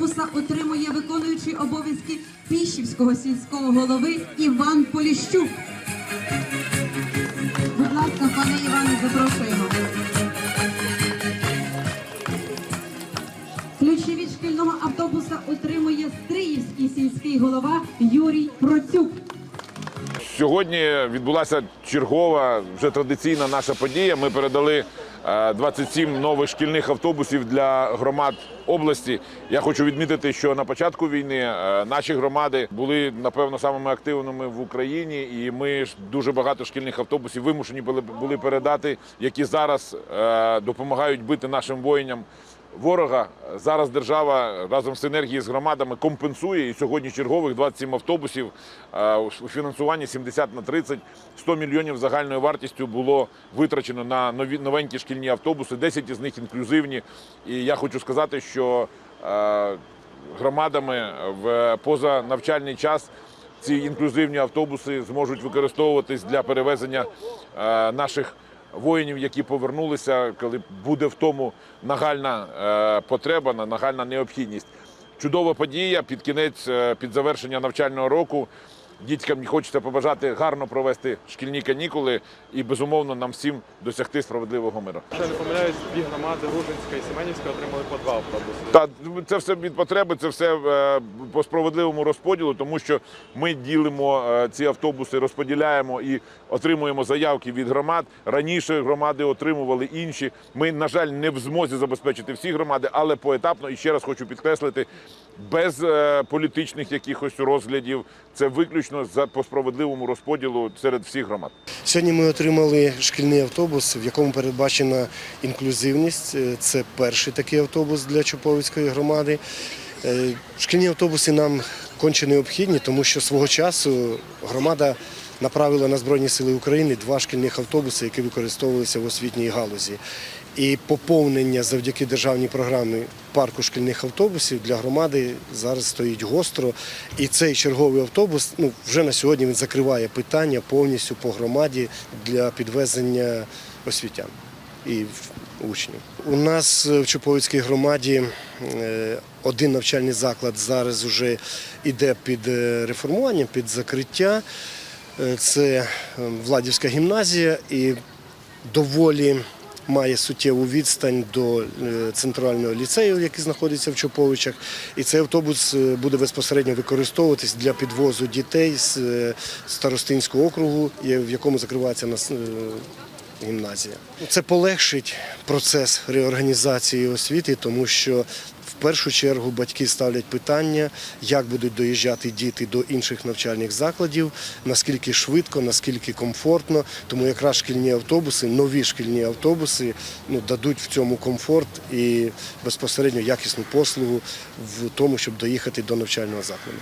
автобуса отримує виконуючий обов'язки Піщівського сільського голови Іван Поліщук. Будь ласка, пане Іване, запрошуємо. Ключі від шкільного автобуса отримує Стриївський сільський голова Юрій Процюк. Сьогодні відбулася чергова вже традиційна наша подія. Ми передали 27 нових шкільних автобусів для громад області. Я хочу відмітити, що на початку війни е, наші громади були напевно самими активними в Україні, і ми дуже багато шкільних автобусів вимушені були були передати, які зараз е, допомагають бити нашим воїнам ворога. Зараз держава разом з синергією з громадами компенсує і сьогодні чергових 27 автобусів у фінансуванні 70 на 30, 100 мільйонів загальною вартістю було витрачено на нові новенькі шкільні автобуси. 10 із них інклюзивні. І я хочу сказати, що громадами в позанавчальний час. Ці інклюзивні автобуси зможуть використовуватись для перевезення наших воїнів, які повернулися, коли буде в тому нагальна е, потреба, на- нагальна необхідність. Чудова подія під кінець, е, під завершення навчального року. Дітям хочеться побажати гарно провести шкільні канікули і безумовно нам всім досягти справедливого миру. Якщо не помиляюсь, дві громади Ружинська і Семенівська отримали по два автобуси. Та це все від потреби, це все е, по справедливому розподілу, тому що ми ділимо е, ці автобуси, розподіляємо і отримуємо заявки від громад. Раніше громади отримували інші. Ми, на жаль, не в змозі забезпечити всі громади, але поетапно і ще раз хочу підкреслити, без е, політичних якихось розглядів. Це виключно за по справедливому розподілу серед всіх громад. Сьогодні ми отримали шкільний автобус, в якому передбачена інклюзивність. Е, Це перший такий автобус для Чуповицької громади. Е, Шкільні автобуси нам конче необхідні, тому що свого часу громада направила на Збройні Сили України два шкільних автобуси, які використовувалися в освітній галузі. І поповнення завдяки державній програмі парку шкільних автобусів для громади зараз стоїть гостро. І цей черговий автобус ну, вже на сьогодні він закриває питання повністю по громаді для підвезення освітян і учнів. У нас в Чуповицькій громаді е, один навчальний заклад зараз вже йде під е, реформування, під закриття. Е, Це е, Владівська гімназія і доволі має суттєву відстань до е, центрального ліцею, який знаходиться в Чоповичах. І цей автобус буде безпосередньо використовуватись для підвозу дітей з Старостинського округу, в якому закривається гімназія. Це полегшить процес реорганізації освіти, тому що в першу чергу батьки ставлять питання, як будуть доїжджати діти до інших навчальних закладів, наскільки швидко, наскільки комфортно. Тому якраз шкільні автобуси, нові шкільні автобуси ну, дадуть в цьому комфорт і безпосередньо якісну послугу в тому, щоб доїхати до навчального закладу.